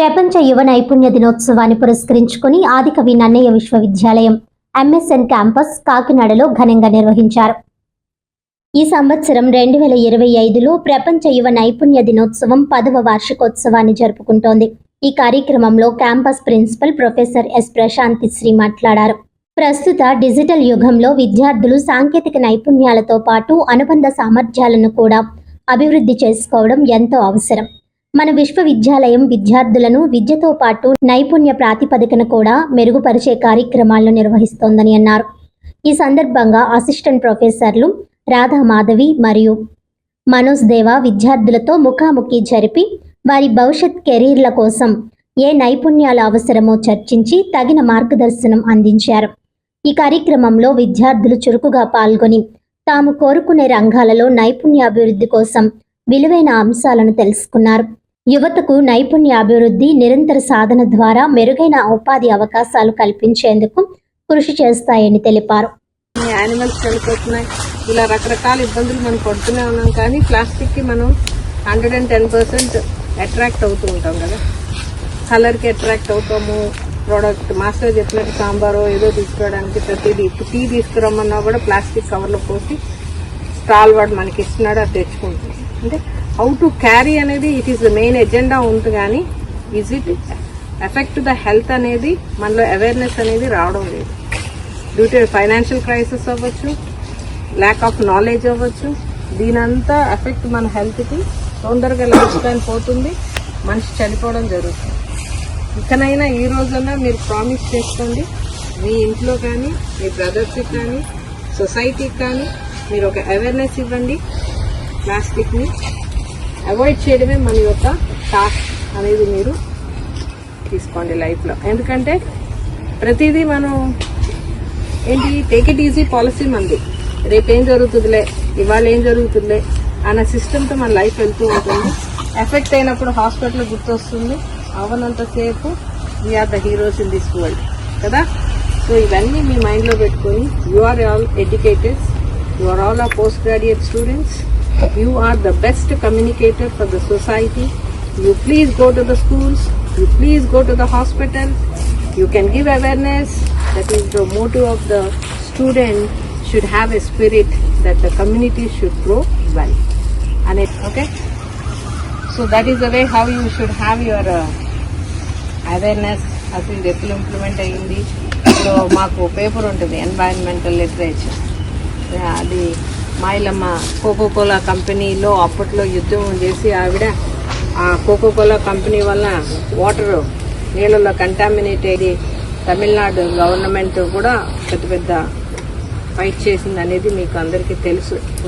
ప్రపంచ యువ నైపుణ్య దినోత్సవాన్ని పురస్కరించుకుని ఆదికవి నన్నయ్య విశ్వవిద్యాలయం ఎంఎస్ఎన్ క్యాంపస్ కాకినాడలో ఘనంగా నిర్వహించారు. ఈ సంవత్సరం రెండు వేల ఇరవై ఐదులో ప్రపంచ యువ నైపుణ్య దినోత్సవం పదవ వార్షికోత్సవాన్ని జరుపుకుంటోంది. ఈ కార్యక్రమంలో campus principal professor S Prashanthi Sri మాట్లాడారు. ప్రస్తుత డిజిటల్ యుగంలో విద్యార్థులు సాంకేతిక నైపుణ్యాలతో పాటు అనుబంధ సామర్థ్యాలను కూడా అభివృద్ధి చేసుకోవడం ఎంతో అవసరం. మన విశ్వవిద్యాలయం విద్యార్థులను విద్యతో పాటు నైపుణ్య ప్రాతిపదికన కూడా మెరుగుపరిచే కార్యక్రమాలను నిర్వహిస్తోందని అన్నారు. ఈ సందర్భంగా అసిస్టెంట్ ప్రొఫెసర్లు రాధా మాధవి మరియు మనోజ్ దేవా విద్యార్థులతో ముఖాముఖి జరిపి వారి భవిష్యత్ కెరీర్ల కోసం ఏ నైపుణ్యాలు అవసరమో చర్చించి తగిన మార్గదర్శనం అందించారు. ఈ కార్యక్రమంలో విద్యార్థులు చురుకుగా పాల్గొని తాము కోరుకునే రంగాలలో నైపుణ్యాభివృద్ధి కోసం విలువైన అంశాలను తెలుసుకున్నారు. యువతకు నైపుణ్యాభివృద్ధి నిరంతర సాధన ద్వారా మెరుగైన ఉపాధి అవకాశాలు కల్పించేందుకు కృషి చేస్తాయని తెలిపారు. యానిమల్స్ చనిపోతున్నాయి ఇలా రకరకాల ఇబ్బందులు మనం పడుతూనే ఉన్నాం కానీ ప్లాస్టిక్కి మనం hundred and ten percent attract అవుతూ ఉంటాం కదా. కలర్కి అట్రాక్ట్ అవుతాము. ప్రోడక్ట్ మాస్టర్ చెప్పినట్టు సాంబారో ఏదో తీసుకురావడానికి ప్రతిదీ ఇప్పుడు టీ తీసుకురమ్మన్నా కూడా ప్లాస్టిక్ కవర్లో పోసి స్టాల్ వాడు మనకి ఇస్తున్నాడు అది తెచ్చుకుంటుంది. అంటే హౌ టు క్యారీ అనేది it is the main agenda ఉంది కానీ is it effect the health అనేది మనలో అవేర్నెస్ అనేది రావడం లేదు. డ్యూ టు ఫైనాన్షియల్ క్రైసిస్ అవ్వచ్చు ల్యాక్ ఆఫ్ నాలెడ్జ్ అవ్వచ్చు దీనంతా ఎఫెక్ట్ మన హెల్త్కి తొందరగా లైఫ్ స్పాన్ పోతుంది మనిషి చనిపోవడం జరుగుతుంది. ఇకనైనా ఈ రోజున మీరు ప్రామిస్ చేసుకోండి మీ ఇంట్లో కానీ మీ బ్రదర్స్కి కానీ సొసైటీకి కానీ మీరు ఒక అవేర్నెస్ ఇవ్వండి ప్లాస్టిక్ని అవాయిడ్ చేయడమే మన యొక్క టాస్క్ అనేది మీరు తీసుకోండి లైఫ్లో ఎందుకంటే ప్రతిదీ మనం ఏంటి టేక్ ఇట్ ఈజీ పాలసీ మంది. రేపేం జరుగుతుందిలే ఇవాళ ఏం జరుగుతుందిలే అన్న సిస్టమ్తో మన లైఫ్ వెళ్తూ ఉంటుంది. ఎఫెక్ట్ అయినప్పుడు హాస్పిటల్ గుర్తొస్తుంది. అవనంతసేపు we are the heroes in this world కదా? సో ఇవన్నీ మీ మైండ్లో పెట్టుకొని you are all educateds you are all are post graduate students you are the best communicator for the society you please go to the schools you please go to the hospital you can give awareness that is the motto of the student should have a spirit that the community should grow well and it okay so that is the way how you should have your uh, awareness అసలు ఇది ఎట్లా implement అయ్యింది so మాకు paper ఉంటుంది environmental literature అది మాయిలమ్మ cocoa Kola కంపెనీలో అప్పట్లో యుద్ధం చేసి ఆవిడ ఆ కోకో కోలా కంపెనీ వల్ల వాటరు నీళ్ళలో కంటామినేట్ అయ్యి తమిళనాడు గవర్నమెంట్ కూడా పెద్ద పెద్ద ఫైట్ చేసింది అనేది మీకు అందరికీ తెలుసు.